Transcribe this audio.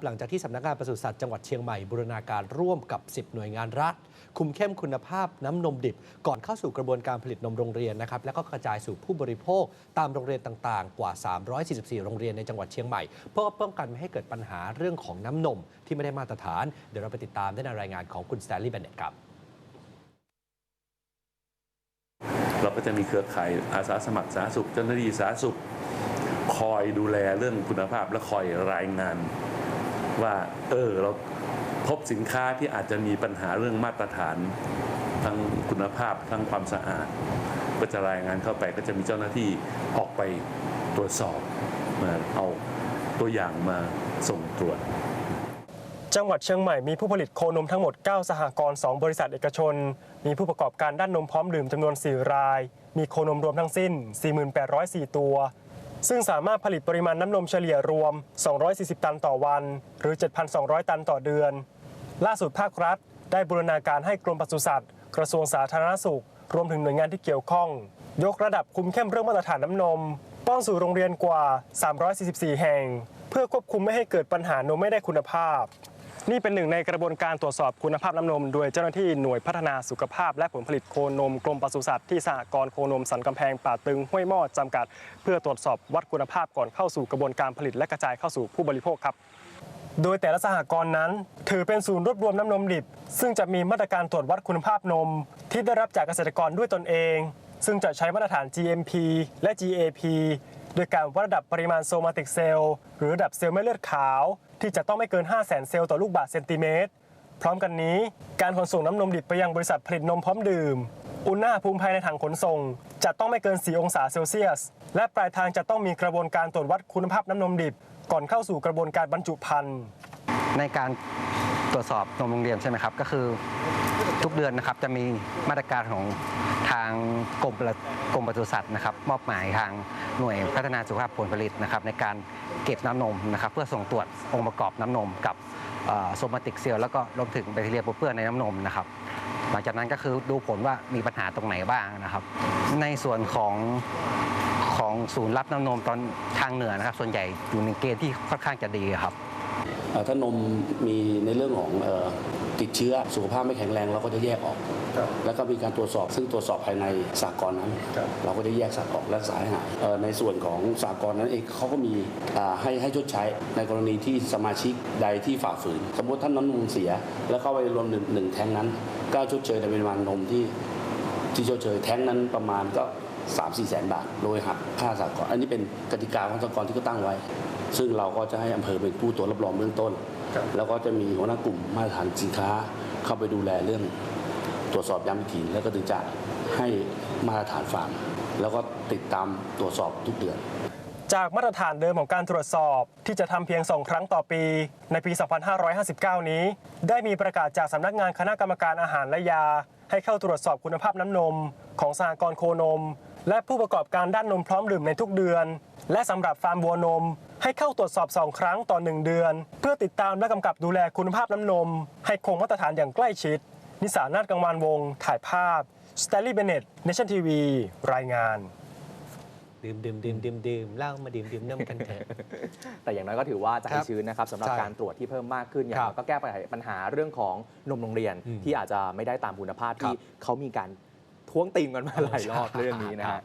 ับหลังจากที่สำนักงานปศุสัตว์จังหวัดเชียงใหม่บูรณาการร่วมกับ 10 หน่วยงานรัฐ คุมเข้มคุณภาพน้ำนมดิบ ก่อนเข้าสู่กระบวนการผลิตนมโรงเรียนนะครับแล้วก็กระจายสู่ผู้บริโภค ตามโรงเรียนต่างๆ กว่า 344 โรงเรียนในจังหวัดเชียงใหม่ เพื่อป้องกันไม่ให้เกิดปัญหาเรื่องของน้ำนมที่ไม่ได้มาตรฐาน เดี๋ยวเราไปติดตามได้ในรายงานของคุณสแตนลีย์เบนเน็ตครับเราก็จะมีเครือข่ายอาสาสมัครสาธารณสุขเจ้าหน้าที่สาธารณสุขคอยดูแลเรื่องคุณภาพและคอยรายงาน ว่าเออเราพบสินค้าที่อาจจะมีปัญหาเรื่องมาตรฐาน ทั้งคุณภาพทั้งความสะอาด ก็จะรายงานเข้าไปก็จะมีเจ้าหน้าที่ออกไปตรวจสอบมาเอาตัวอย่างมาส่งตรวจ จังหวัดเชียงใหม่มีผู้ผลิตโคนมทั้งหมด 9 สหกรณ์ 2 บริษัทเอกชน มีผู้ประกอบการด้านนมพร้อมดื่มจำนวน 4 ราย มีโคนมรวมทั้งสิ้น 4804 ตัว ซึ่งสามารถผลิตปริมาณน้ำนมเฉลี่ยรวม 240 ตันต่อวัน หรือ 7,200 ตันต่อเดือน ล่าสุดภาครัฐ ได้บูรณาการให้กรมปศุสัตว์ กระทรวงสาธารณสุข รวมถึงหน่วยงานที่เกี่ยวข้อง ยกระดับคุมเข้มเรื่องมาตรฐานน้ำนม ป้อนสู่โรงเรียนกว่า 344 แห่ง เพื่อควบคุมไม่ให้เกิดปัญหานมไม่ได้คุณภาพ นี่เป็นหนึ่งในกระบวนการตรวจสอบคุณภาพน้ำนม โดยเจ้าหน้าที่หน่วยพัฒนาสุขภาพ และผลผลิตโคนมกรมปศุสัตว์ที่สหกรณ์โคนมสันกำแพงป่าตึงห้วยมอจำกัด เพื่อตรวจสอบวัดคุณภาพก่อนเข้าสู่กระบวนการผลิตและกระจายเข้าสู่ผู้บริโภคครับ โดยแต่ละสหกรณ์นั้น ถือเป็นศูนย์รวบรวมน้ำนมดิบ ซึ่งจะมีมาตรการตรวจวัดคุณภาพนม ที่ได้รับจากเกษตรกรด้วยตนเอง ซึ่งจะใช้มาตรฐาน GMP และ GAP โดยการวัดระดับปริมาณโซมาติกเซลล์หรือระดับเซลล์เม็ดเลือดขาว ที่จะต้องไม่เกิน5 0 0 0 0 0เซลล์ต่อลูกบาศก์เซนติเมตร พร้อมกันนี้การขนส่งน้ำนมดิบไปยังบริษัทผลิตนมพร้อมดื่ม อุณหภูมิภายในถังขนส่ง จะต้องไม่เกิน 4 องศาเซลเซียส และปลายทางจะต้องมีกระบวนการตรวจวัดคุณภาพน้ำนมดิบ ก่อนเข้าสู่กระบวนการบรรจุภัณฑ์ในการตรวจสอบนมโรงเรียนใช่ไหมครับ ก็คือ ทุกเดือนนะครับจะมีมาตรการของทางกรมปศุกรมปศุสัตว์นะครับ มอบหมายทางหน่วยพัฒนาสุขภาพผลผลิตนะครับ ในการเก็บน้ำนมนะครับ เพื่อส่งตรวจองค์ประกอบน้ำนมกับโซมาติกเซลแล้วก็รวมถึงแบคทีเรียปนเปื้อนในน้ำนมนะครับหลังจากนั้นก็คือดูผลว่ามีปัญหาตรงไหนบ้างนะครับ ในส่วนของของศูนย์รับน้ำนมตอนทางเหนือนะครับ ส่วนใหญ่อยู่ในเกณฑ์ที่ค่อนข้างจะดีครับ ถ้านมมีในเรื่องของ ติดเชื้อสุขภาพไม่แข็งแรงเราก็จะแยกออก แล้วก็มีการตรวจสอบซึ่งตรวจสอบภายในสากลนั้น เราก็จะแยกสัตว์ออกและรักษาให้หายเอ่อในส่วนของสากลนั้นเองเขาก็มีอ่าให้ให้ชดใช้ในกรณีที่สมาชิกใดที่ฝ่าฝืน สมมติท่านน้ำนมเสีย แล้วเข้าไปรวมหนึ่งหนึ่งแท้งนั้นก็ชดเชยในปริมาณนมที่ที่ชดเชยแท้งนั้นประมาณก็3 4แสนบาท โดยหักค่าสากลอันนี้เป็นกติกาของสากลที่เขาตั้งไว้ ซึ่งเราก็จะให้อำเภอเป็นผู้ตรวจรับรองเบื้องต้น แล้วก็จะมีหัวหน้ากลุ่มมาตรฐานสินค้าเข้าไปดูแลเรื่องตรวจสอบย้ำอีกทีแล้วก็ถึงจะให้มาตรฐานฟาร์มแล้วก็ติดตามตรวจสอบทุกเดือน จากมาตรฐานเดิมของการตรวจสอบที่จะทำเพียง2ครั้งต่อปี ในปี 2559 นี้ ได้มีประกาศจากสำนักงานคณะกรรมการอาหารและยา ให้เข้าตรวจสอบคุณภาพน้ำนม ของสหกรณ์โคนม และผู้ประกอบการด้านนมพร้อมดื่มในทุกเดือน และสำหรับฟาร์มวัวนม ให้เข้าตรวจสอบ 2 ครั้งต่อ 1 เดือน เพื่อติดตามและกำกับดูแลคุณภาพน้ำนม ให้คงมาตรฐานอย่างใกล้ชิด นิสานาถกังวานวงศ์ถ่ายภาพสแตลลี่เบเน็ตเนชั่นทีวีรายงาน ดื่มดื่มดื่มดื่มดื่มเหล้ามาดื่มดื่มน้ำกันเถอะ แต่อย่างน้อยก็ถือว่าใจครับชื้นนะครับสำหรับใช่การตรวจที่เพิ่มมากขึ้น อย่างครับน้อยก็แก้ปัญหาเรื่องของนมโรงเรียนอืมที่อาจจะไม่ได้ตามคุณภาพที่ครับเขามีการ ท้วงติงกันมาหลายรอบเรื่องนี้นะครัฮะบ